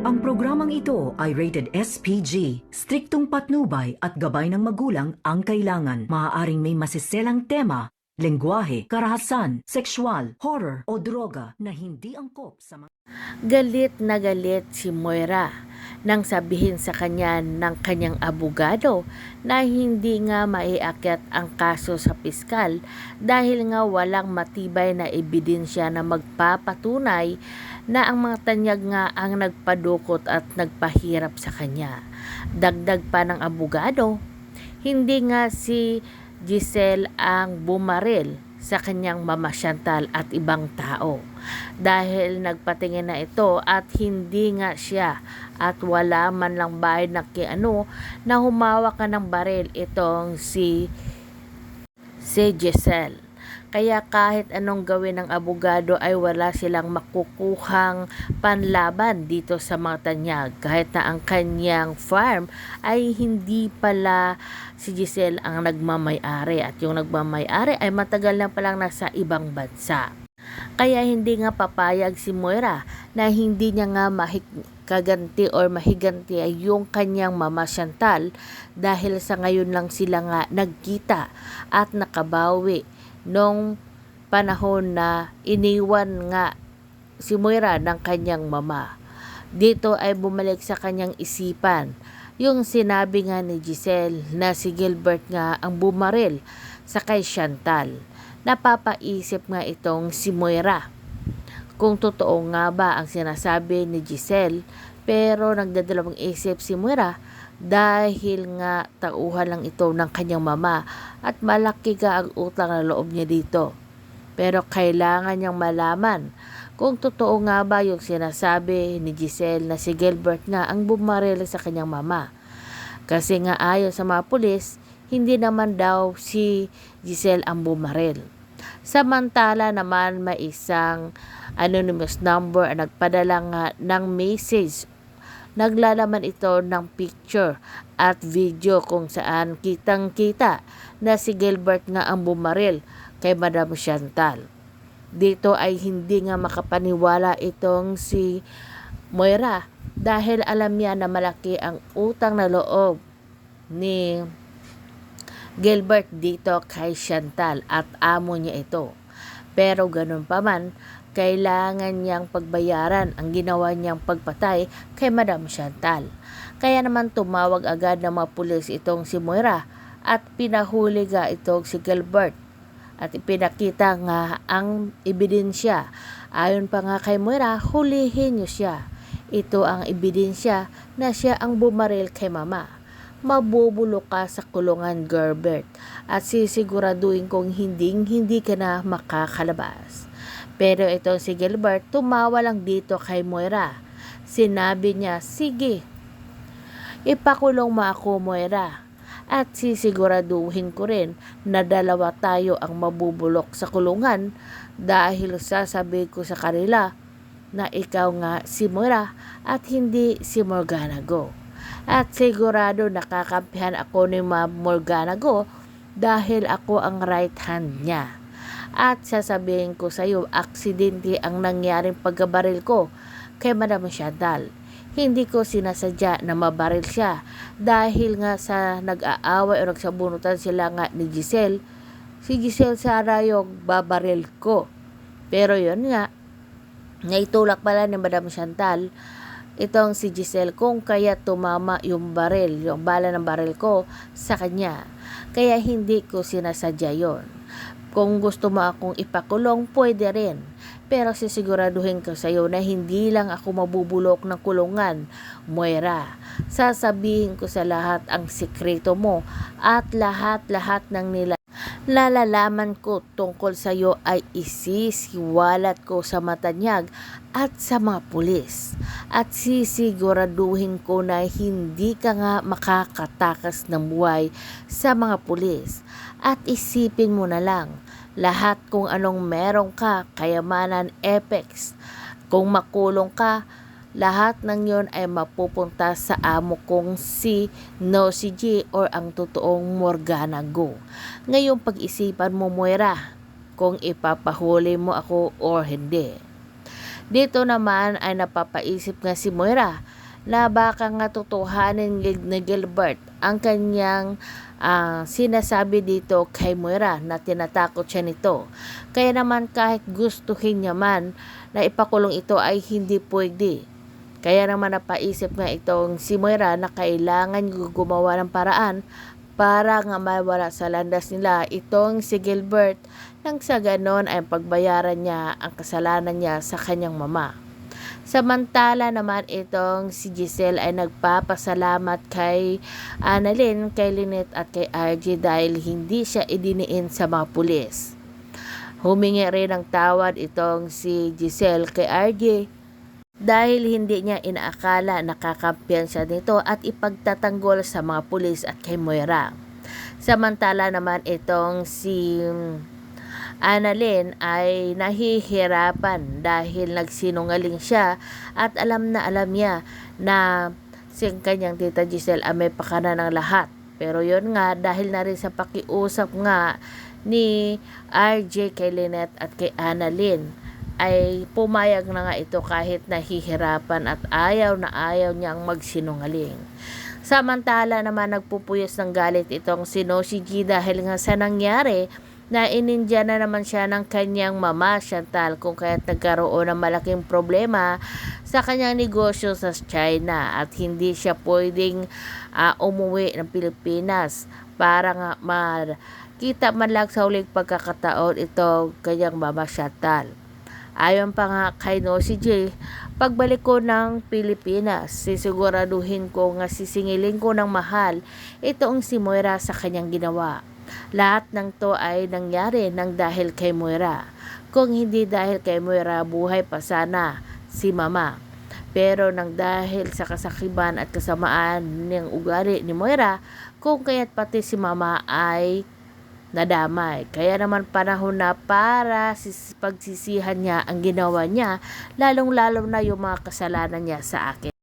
Ang programang ito ay rated SPG. Striktong patnubay at gabay ng magulang ang kailangan. Maaaring may masiselang tema, lengguwahe, karahasan, sexual, horror o droga na hindi angkop sa mga... Galit na galit si Moira nang sabihin sa kanya ng kanyang abogado na hindi nga maiakyat ang kaso sa piskal dahil nga walang matibay na ebidensya na magpapatunay na ang mga tanyag nga ang nagpadukot at nagpahirap sa kanya. Dagdag pa ng abogado, hindi nga si Giselle ang bumaril sa kanyang mama Chantal at ibang tao dahil nagpatingin na ito at hindi nga siya at wala man lang bayad na kiano na humawak ka ng baril itong si si Giselle. Kaya kahit anong gawin ng abogado ay wala silang makukuhang panlaban dito sa mga tanyag. Kahit na ang kanyang farm ay hindi pala si Giselle ang nagmamayari at yung nagmamayari ay matagal na palang nasa ibang bansa. Kaya hindi nga papayag si Moira na hindi niya nga mahig kaganti or mahiganti ay yung kanyang mama Chantal dahil sa ngayon lang sila nga nagkita at nakabawi nung panahon na iniwan nga si Moira ng kanyang mama. Dito ay bumalik sa kanyang isipan yung sinabi nga ni Giselle na si Gilbert nga ang bumaril sa kay Chantal. Napapaisip nga itong si Moira kung totoo nga ba ang sinasabi ni Giselle pero nagdadalawang isip si Moira dahil nga tauhan lang ito ng kanyang mama at malaki ka ang utang na loob niya dito. Pero kailangan niyang malaman kung totoo nga ba yung sinasabi ni Giselle na si Gilbert nga ang bumaril sa kanyang mama. Kasi nga ayon sa mga pulis, hindi naman daw si Giselle ang bumaril. Samantala naman may isang anonymous number ang nagpadala nga ng message Naglalaman ito ng picture at video kung saan kitang-kita na si Gilbert nga ang bumaril kay Madam Chantal. Dito ay hindi nga makapaniwala itong si Moira dahil alam niya na malaki ang utang na loob ni Gilbert dito kay Chantal at amo niya ito. Pero ganun pa man, kailangan niyang pagbayaran ang ginawa niyang pagpatay kay Madam Chantal. Kaya naman tumawag agad ng mga pulis itong si Moira at pinahuli ga itong si Gilbert at ipinakita nga ang ebidensya. Ayon pa nga kay Moira, hulihin niyo siya. Ito ang ebidensya na siya ang bumaril kay mama. Mabubulok ka sa kulungan, Gerbert, at sisiguraduhin kong hindi hindi ka na makakalabas. Pero ito si Gilbert tumawa lang dito kay Moira. Sinabi niya, sige, ipakulong mo ako Moira. At sisiguraduhin ko rin na dalawa tayo ang mabubulok sa kulungan dahil sasabi ko sa kanila na ikaw nga si Moira at hindi si Morgana Go. At sigurado nakakampihan ako ni Ma Morgana Go dahil ako ang right hand niya at sasabihin ko sa iyo, aksidente ang nangyaring pagkabaril ko kay Madam Chantal. Hindi ko sinasadya na mabaril siya dahil nga sa nag-aaway o nagsabunutan sila nga ni Giselle. Si Giselle sana yung babaril ko. Pero yon nga, naitulak pala ni Madam Chantal itong si Giselle kung kaya tumama yung baril, yung bala ng baril ko sa kanya. Kaya hindi ko sinasadya yon. Kung gusto mo akong ipakulong, pwede rin. Pero sisiguraduhin ko sa iyo na hindi lang ako mabubulok ng kulungan, Moira. Sasabihin ko sa lahat ang sikreto mo at lahat-lahat ng nila lalalaman ko tungkol sa iyo ay isisiwalat ko sa matanyag at sa mga pulis. At sisiguraduhin ko na hindi ka nga makakatakas ng buhay sa mga pulis. At isipin mo na lang, lahat kung anong meron ka, kayamanan, epex. Kung makulong ka, lahat ng yon ay mapupunta sa amo kong si No si G or ang totoong Morgana Go. Ngayon pag-isipan mo Moira kung ipapahuli mo ako or hindi. Dito naman ay napapaisip nga si Moira na baka nga tutuhanin ni ni Gilbert ang kanyang ah, sinasabi dito kay Moira na tinatakot siya nito. Kaya naman kahit gustuhin niya man na ipakulong ito ay hindi pwede. Kaya naman napaisip nga itong si Moira na kailangan gumawa ng paraan para nga mawala sa landas nila itong si Gilbert nang sa ganon ay pagbayaran niya ang kasalanan niya sa kanyang mama. Samantala naman itong si Giselle ay nagpapasalamat kay Annalyn, kay Lynette at kay RJ dahil hindi siya idiniin sa mga pulis. Humingi rin ng tawad itong si Giselle kay RJ dahil hindi niya inaakala nakakampiyan siya nito at ipagtatanggol sa mga pulis at kay Moira. Samantala naman itong si Annalyn ay nahihirapan dahil nagsinungaling siya at alam na alam niya na si kanyang tita Giselle ay may pakana ng lahat. Pero yon nga dahil na rin sa pakiusap nga ni RJ kay Lynette at kay Annalyn ay pumayag na nga ito kahit nahihirapan at ayaw na ayaw niyang magsinungaling. Samantala naman nagpupuyos ng galit itong si Noshigi dahil nga sa nangyari na inindya na naman siya ng kanyang mama Chantal kung kaya't nagkaroon ng malaking problema sa kanyang negosyo sa China at hindi siya pwedeng ah, umuwi ng Pilipinas para nga makita man lang sa huling pagkakataon ito kanyang mama Chantal. Ayon pa nga kay No si Jay, pagbalik ko ng Pilipinas, sisiguraduhin ko nga sisingilin ko ng mahal itong si Moira sa kanyang ginawa. Lahat ng to ay nangyari ng dahil kay Moira. Kung hindi dahil kay Moira, buhay pa sana si Mama. Pero nang dahil sa kasakiban at kasamaan ng ugali ni Moira, kung kaya't pati si Mama ay nadamay. Kaya naman panahon na para sis- pagsisihan niya ang ginawa niya, lalong-lalo na yung mga kasalanan niya sa akin.